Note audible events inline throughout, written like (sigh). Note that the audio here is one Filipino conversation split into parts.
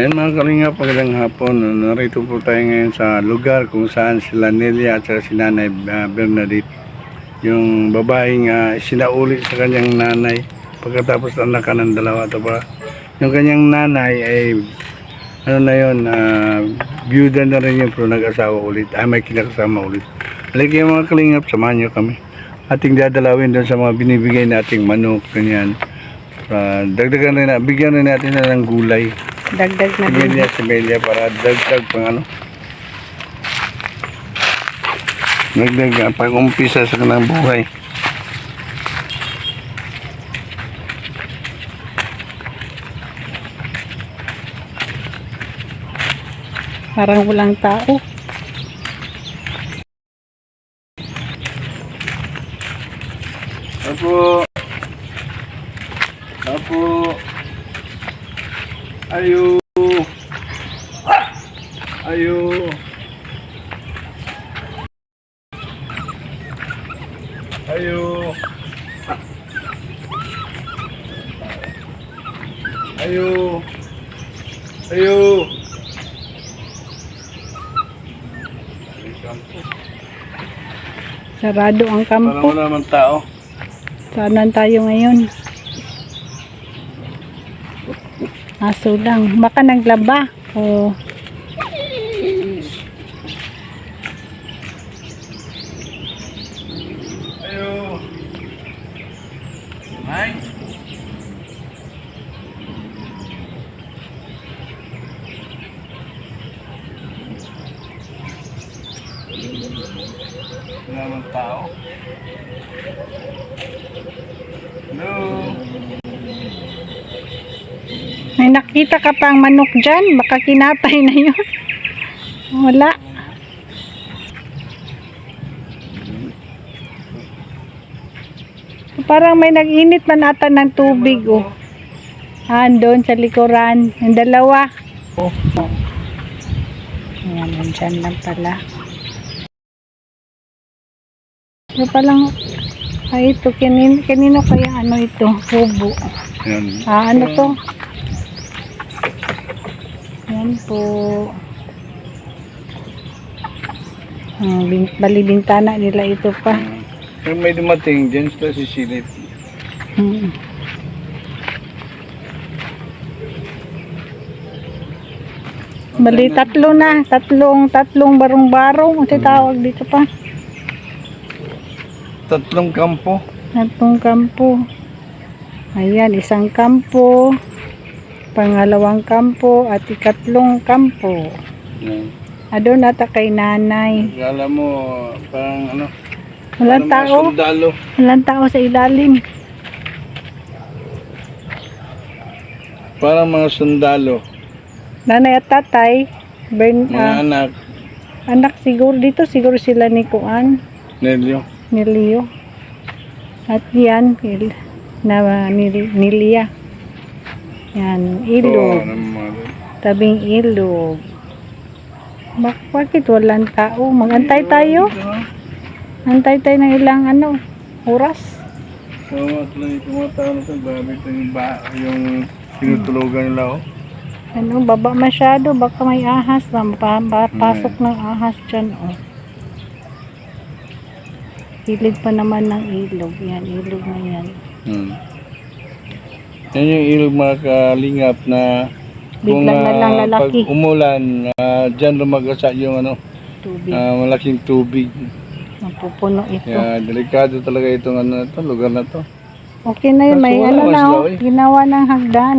Ayan mga kalinga, pagandang hapon. Narito po tayo ngayon sa lugar kung saan sila Nelia at si Nanay ah, Bernadette. Yung babaeng uh, sinauli sa kanyang nanay pagkatapos ka ng dalawa. Ito pa. Yung kanyang nanay ay ano na yun, uh, byuda na rin yun pero nag-asawa ulit. Ay may kinakasama ulit. Halika yung mga kalingap, samahan nyo kami. Ating dadalawin doon sa mga binibigay nating manok, ganyan. Uh, dagdagan rin na, bigyan rin natin na ng gulay. Dagdag na din. Simelia, simelia para dagdag pang ano. Dagdag pag umpisa sa kanang buhay. Parang walang tao. Apo. Ayo. Ayo. Ayo. Ayo. Sarado ang kampo. wala naman tao. Saan tayo ngayon? Aso lang. Baka naglaba. O Ayo. Mike. Wala naman tao. Hello. Nakita ka pang manok dyan. Baka kinatay na yun. Wala. Parang may nag-init man ata ng tubig. Oh. Andon sa likuran. Yung dalawa. Oh. Ayan, nandyan lang pala. Ito palang, ay ito, kanino, kanino kaya ano ito? Hubo. Yan. Ah, ano to? Yan po. Ah, bin- bali bintana nila ito pa. Yung may dumating dyan sa sisilip. Hmm. Bali tatlo na, tatlong tatlong barong-barong, ano tawag dito pa? Tatlong kampo. Tatlong kampo. Ayan, isang kampo, pangalawang kampo, at ikatlong kampo. Yan. Adon ata kay nanay. Kala mo, parang ano, Walang parang tao. sundalo. Walang tao sa ilalim. Parang mga sundalo. Nanay at tatay, burn, Mga ah, anak. anak siguro dito, siguro sila ni Kuan, Nelyo. ni Leo. At yan, na ni, ni Lia. Yan, ilog. Tabing ilog. Bak bakit walang tao? Magantay tayo. Antay tayo ng ilang ano, oras. So, tumatawag na sa ito yung, ba, yung tinutulugan nila, oh. Ano, baba masyado. Baka may ahas. Pa, pa, pasok ng ahas dyan. Oh. Kilid pa naman ng ilog. Yan, ilog na yan. Hmm. Yan yung ilog mga kalingap na Biglang na lang ah, lalaki. pag umulan, uh, dyan lumagasa yung ano, Tubig. ah, malaking tubig. Mapupuno ito. Kaya delikado talaga itong ano na to, lugar na to. Okay na yun. May Kaso wala ano na. Oh, eh. ginawa ng hagdan.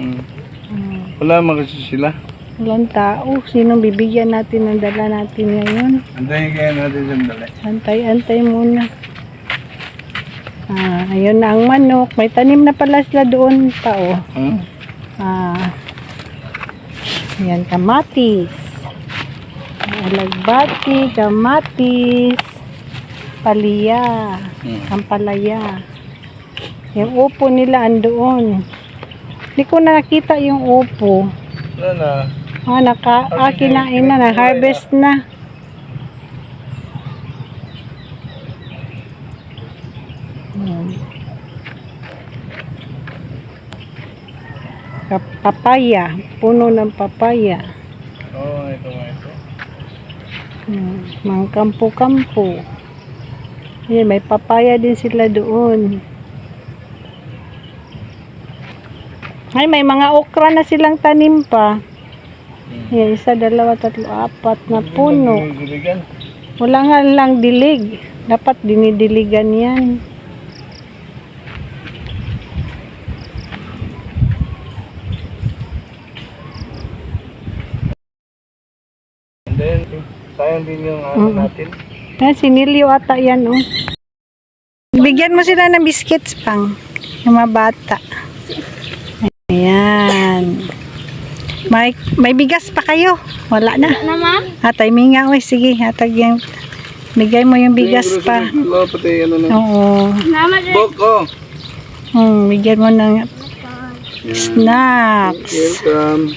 Hmm. Hmm. Wala man kasi sila. Walang tao. Sinong bibigyan natin ng dala natin ngayon? Antayin kaya natin sandali. Antay-antay muna. Ah, ayun na ang manok. May tanim na pala sila doon pa oh. Hmm? Ah, yan, kamatis. Alagbati, kamatis, palaya, Hmm. ampalaya. Yung upo nila andoon. Hindi ko nakita yung upo. Wala na. Ah, naka, ah, kinain na, na-harvest na. Hmm. kap- papaya, puno ng papaya. Oo, oh, ito nga ito. Hmm, mga kampo-kampo. Ayan, may papaya din sila doon. Ay, may mga okra na silang tanim pa. Ayan, isa, dalawa, tatlo, apat na puno. Wala nga lang dilig. Dapat dinidiligan yan. Sayang din yung ano Mm. natin. Ayan, sinilyo ata yan, oh. Bigyan mo sila ng biscuits pang. Yung mga bata. Ayan. May, may bigas pa kayo. Wala na. Na ma'am? Hatay minga, oy. Sige, hatag yung... Bigay mo yung bigas pa. Hello, pati ano na. Oo. Salamat rin. Bok, oh. Hmm, bigyan mo ng snacks. Welcome.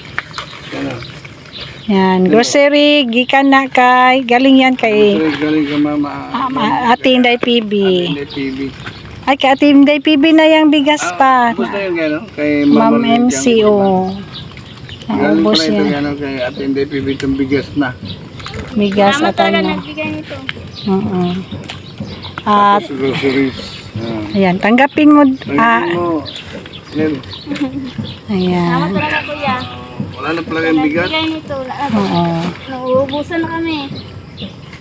Ano? Yan, grocery, gikan na kay, galing yan kay galing ka mama. um, Ate Inday PB. Hindi, TV. Ay, kay Ate Inday PB na yung bigas pa. Basta yung gano'n? Kay Ma'am Mama MC, oh. Galing Naubos pala ito yan. gano'n kay Ate Hindi TV itong bigas na. Bigas at talaga ano. nagbigay nito. Oo. At, Tapos groceries. Ah. ayan, tanggapin mo. Tanggapin Ah, mo. Nel, Salamat ayan. talaga kuya. Wala na pala kayong nito. Wala na. Oo. Nauubusan na kami.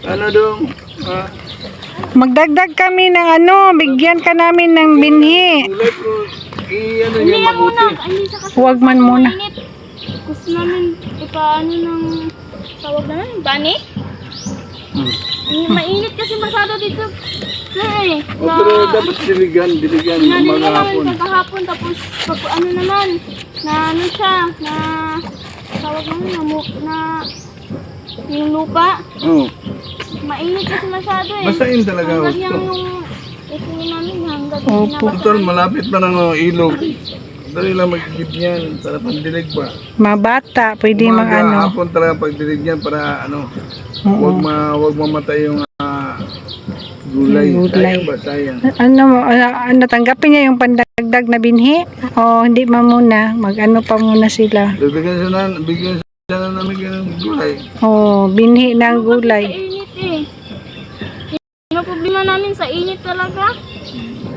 Ano dong? Ah, Magdagdag kami ng ano, bigyan ka namin ng binhi. gulay ko. I-ano Hindi yan muna. mabuti. Hindi sa kasi. Huwag man muna. Mainit. Gusto namin ipaano ng tawag naman, bani? Hmm. Mainit kasi masyado dito. Eh. Oh, pero dapat diligan, diligan. Umaga namin hapon. pagkahapon tapos pag ano naman na ano siya na tawag naman na, na yung lupa Oh, mainit kasi masyado eh. basta yun talaga. Hanggang yung yung ito namin hanggang Opo. Totoo, malapit pa ng oh, ilog. Dali lang mag-igib niyan para pandilig pa. Mabata, pwede mag Umaga, ano. hapon talaga pagdilig niyan para ano, Oo. wag ma wag mamatay yung ah, gulay. Yung gulay. Sayang ba, sayang. Ano mo, ano, ano, tanggapin niya yung pandagdag na binhi? O hindi ma muna, mag-ano pa muna sila. Bibigyan siya na, bigyan siya na namin ng gulay. O, binhi ng Sa gulay. init eh. Yung problema namin sa init talaga.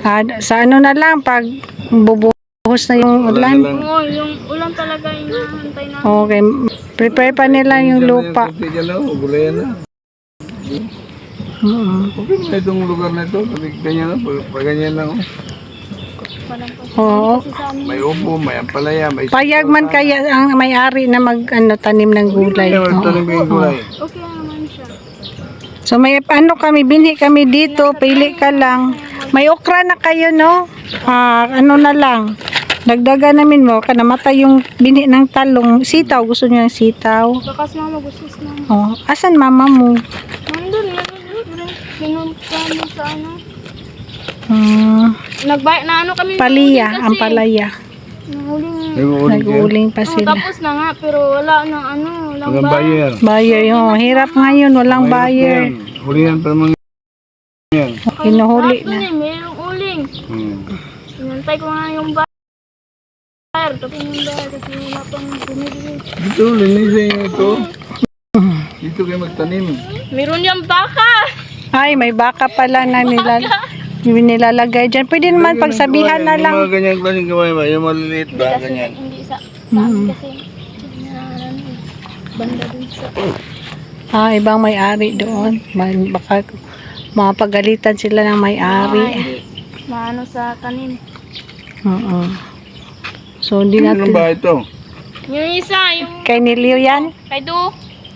Ah, sa ano na lang, pag bubuhos na yung ulan. Oo, yung ulan talaga yung nahantay namin. Okay, prepare pa nila yung lupa. Lang, gulayan na. Oo. Okay na itong lugar na ito. Pag ganyan lang, pag, pag ganyan lang. oh. Oo. May upo, may ampalaya, may Payag man kaya ang may-ari na mag ano, tanim ng gulay. Kaya Oo. magtanim yung gulay. okay naman siya. So may ano kami, binhi kami dito, pili ka lang. May okra na kayo, no? Ah, ano na lang. Dagdagan namin mo, ka namatay yung binhi ng talong. Sitaw, gusto niyo ng sitaw? Bakas mama, gusto na. Oh, asan mama mo? Pinunta mo sa ano. Hmm, Nagbay, na ano kami. paliya, nahuling ang kasi. palaya. Nag-uulit yan. Nag-uuling pa Oh, sila. tapos na nga, pero wala nang ano, walang Walang ba? buyer. Buyer, oh, hirap ngayon, walang buyer. yan. Hulihan pa yan. Hinuhuli na. eh, mayroong uling. Hmm. Sinantay ko nga yung buyer. Tapos yung buyer, kasi wala pang bumibili. Dito, linisin nyo ito. Dito kayo magtanim. Meron yung baka. Ay, may baka pala na nila, nilalagay dyan. Pwede naman pagsabihan na Yung lang. mga ganyang klaseng gawain ba? Yung maliliit ba? Ganyan. hindi sa, sa amin kasi. Banda dun sa... Ah, ibang may-ari doon. May- Baka mapagalitan sila ng may-ari. Maano sa kanin. Oo. So, hindi Ano natin. ba ito? Yung isa, yung Kay ni Leo yan? kay Du,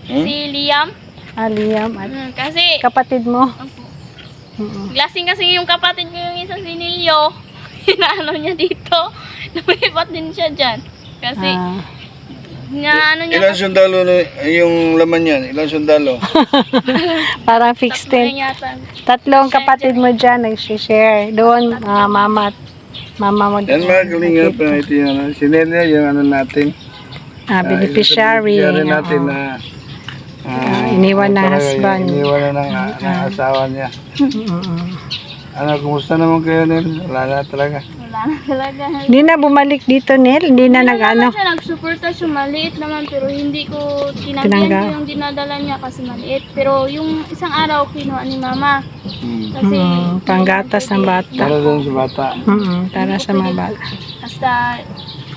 si Liam. Ah, Liam. At Hmm, kasi, kapatid mo? Oo. Lasing kasi yung kapatid ko yung isang sinilyo. (laughs) Inaano niya dito. (laughs) Lumipat din siya dyan. Kasi, Ah, inaano niya. Ilang sundalo na yung laman yan? Ilang sundalo? (laughs) parang fixed Tatlo din. yata. Tatlong kapatid mo dyan nag-share. Doon, ah, mama at mama mo. Yan mga kalingap. ah, Ito yung ano. Sinelia yung ano natin. Ah, beneficiary. Beneficiary natin oo. na Ah, iniwan ng talaga, husband. Iniwan na ng, ng asawa niya. Ano, kumusta naman kayo Nel? Wala na talaga. Wala na talaga. Hindi na bumalik dito, Nel. Hindi na Hindi nag-ano. naman siya nagsuporta siya, maliit naman, pero hindi ko tinanggihan yung dinadala niya kasi maliit. Pero yung isang araw, kinuha ni mama. Hmm. Kasi, Mm, panggatas ng bata. Para doon sa bata. Mm para sa mga bata. Basta,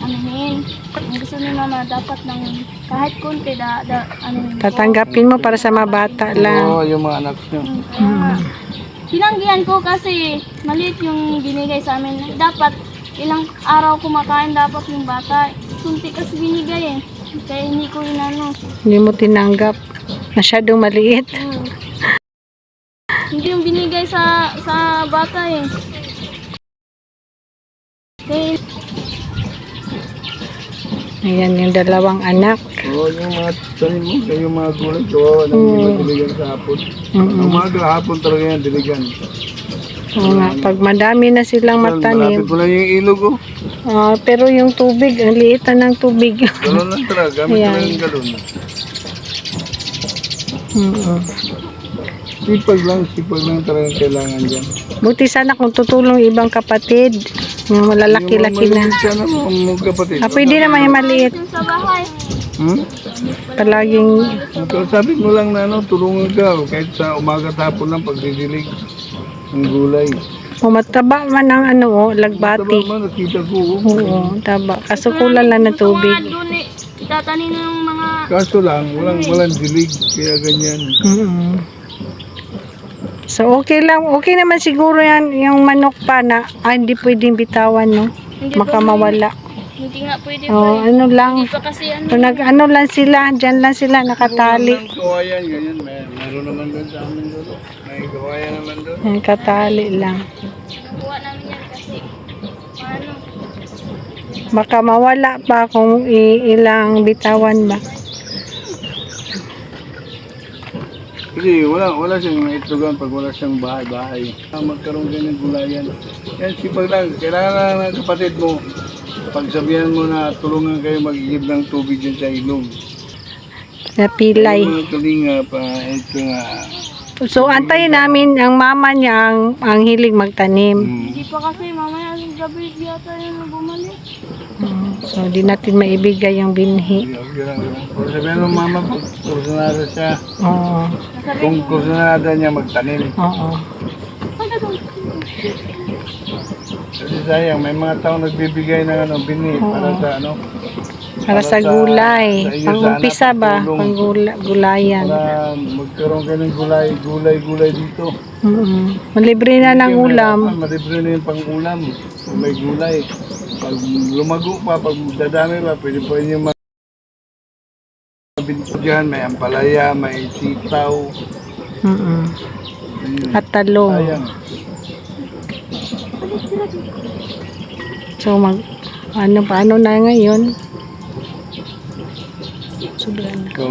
anuhin. Ang gusto ni mama, dapat ng kahit konti, da, da, anuhin. Tatanggapin mo para sa mga bata lang. Oo, yung mga anak niyo. Mm, Kaya nga, tinanggihan ko kasi maliit yung binigay sa amin. Dapat ilang araw kumakain dapat yung bata. Kunti kasi binigay eh. Kaya hindi ko inano. Hindi mo tinanggap. Masyadong maliit. Hmm. Hindi yung binigay sa sa bata eh. Kaya Ayan yung dalawang anak. Oo, yung mga tanim mo, yung mga gulay, kawawa na hindi Mm. mo diligan sa hapon. Mm-mm. Mga hapon talaga yan, diligan. Oo nga, pag madami na silang Malapit matanim. ko lang yung ilog, oh. Ah, pero yung tubig, ang liit na ng tubig. Galon lang talaga, gamit ko Ayan. lang yung galon. Mm-mm. Sipag lang, sipag lang talaga kailangan dyan. Buti sana kung tutulong ibang kapatid. Yung malalaki-laki na. Kapatid. Ah, pwede naman yung maliit. sa bahay. Hmm? Palaging, Pero sabi mo lang na ano, tulungan ka, kahit sa umaga at hapon lang pagdidilig ng gulay. o mataba man ang ano, oh, lagbati. man, nakita ko. oh. Oo, taba. Kaso kulang lang ng nga tubig. eh, tatanin ng mga Kaso lang, walang, walang dilig, kaya ganyan. Mm. So, okay lang. Okay naman siguro yan, yung manok pa na, ah, hindi pwedeng bitawan, no? hindi Baka pa- mawala. Hindi nga pwede Oh, pa. ano lang. Hindi pa kasi ano. Kung nag, ano lang sila, dyan lang sila, nakatali. Walang kawayan, ganyan. May, meron naman doon sa amin doon. May kawayan naman doon. Nakatali lang. Nakuha namin yan kasi ano. Baka mawala pa kung ilang bitawan ba. Kasi wala, wala siyang itlogan pag wala siyang bahay-bahay. Ah, Magkaroon din ng gulayan. Yan, sipag lang. Kailangan lang ng kapatid mo. Pagsabihan mo na tulungan kayo mag-igib ng tubig dyan sa ilog. Sa pilay. Yung mga kalinga pa, ito nga. So, antayin namin ang mama niya ang, ang hilig magtanim. Hmm. Hindi pa kasi mamaya yung gabi yata yun na bumalik. Mm, So, di natin maibigay yung binhi. Kung sabihan mo mama, pag kursunada siya, Oo. Kung kursunada niya magtanim. Oo. Kasi sayang, may mga tao nagbibigay ng ano, bini para sa ano, Para sa gulay. sa iyo Pang-umpisa sana, ba? pagtulong. Pang gulayan. para magkaroon kayo ng gulay, gulay, gulay dito. Mm Malibre na ng ulam. mahirapan, Malibre na yung pang-ulam. Kung may gulay. Pag lumago pa, pag dadami pa, pwede po yung mga dyan, may ampalaya, may sitaw. Mm Ayun. At talong. Sayang. So, mag, ano, paano na ngayon? Sobra na. So,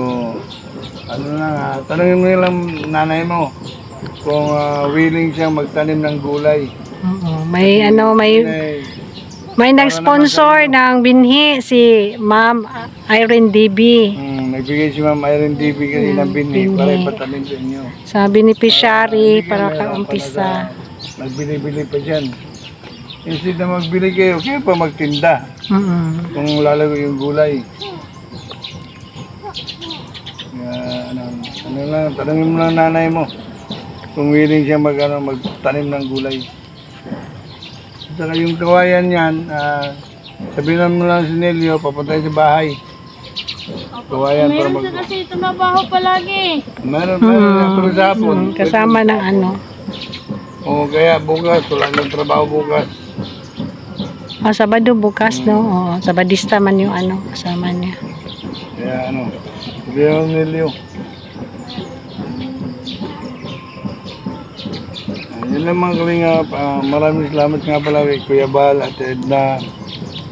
ano na nga, tanongin mo nilang nanay mo kung ah, willing siyang magtanim ng gulay. May, ano, may, may nag-sponsor ng binhi si Ma'am Irene DB. mm, nagbigay si Ma'am Irene DB kasi ng binhi binhi. para ipatanim sa inyo. Sa beneficiary para nila kaumpisa. para Nagbili-bili pa dyan. Instead na magbili kayo, kayo pa magtinda Mm kung lalago yung gulay. Kaya, ano, ano lang, tanongin mo lang nanay mo kung willing siya mag, ano, magtanim ng gulay. Saka yung kawayan niyan, ah, sabihin mo lang si Nelio, papunta sa bahay. Kawayan para Meron mag... siya kasi tumabaho palagi. Meron, meron, pero sa hapon. Kasama ng ano. Oo, kaya bukas, wala nang trabaho bukas. Oh, Sabado bukas, no? Oh, Sabadista man yung ano, kasama niya. Kaya ano, sabihin mo Nelio. Yun lang mga kalingap. Ah, maraming salamat nga pala kay Kuya Bal at Edna.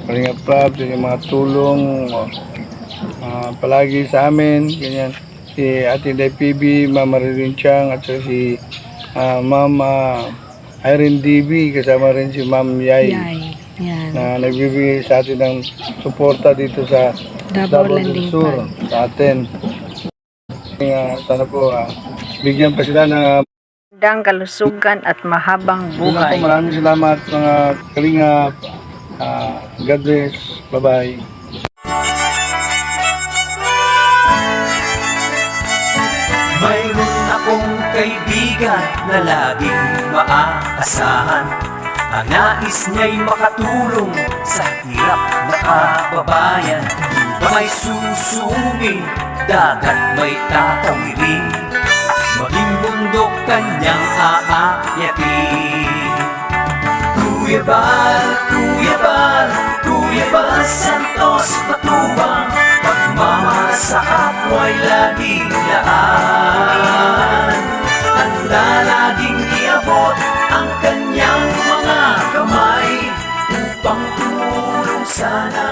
Kalingap Prab, yung mga tulong ah, palagi sa amin. Ganyan. Si Ate Day PB, Mama Ririn Chang, at saka si Ma'am ah, Irene DB, kasama rin si Ma'am Yay. Yay. Yan. na nagbibigay sa atin ng suporta dito sa Davao Landing Sur sa atin. Kaya sana po ah, bigyan pa sila ng Dang kalusugan at mahabang lang po, maraming salamat mga kalingap. Ah, God bless. Bye-bye. Mayroon akong kaibigan na laging maaasahan Ang nais niya'y makatulong sa hirap na kababayan May susumi, dagat may tatawirin Maging bundok kanyang aakyatin Kuya Bal, Kuya Bal, Kuya Bal Santos Matubang Pagmamahal sa kapwa'y laging laan Handa laging iabot ang kanyang mga kamay Upang tumulong sana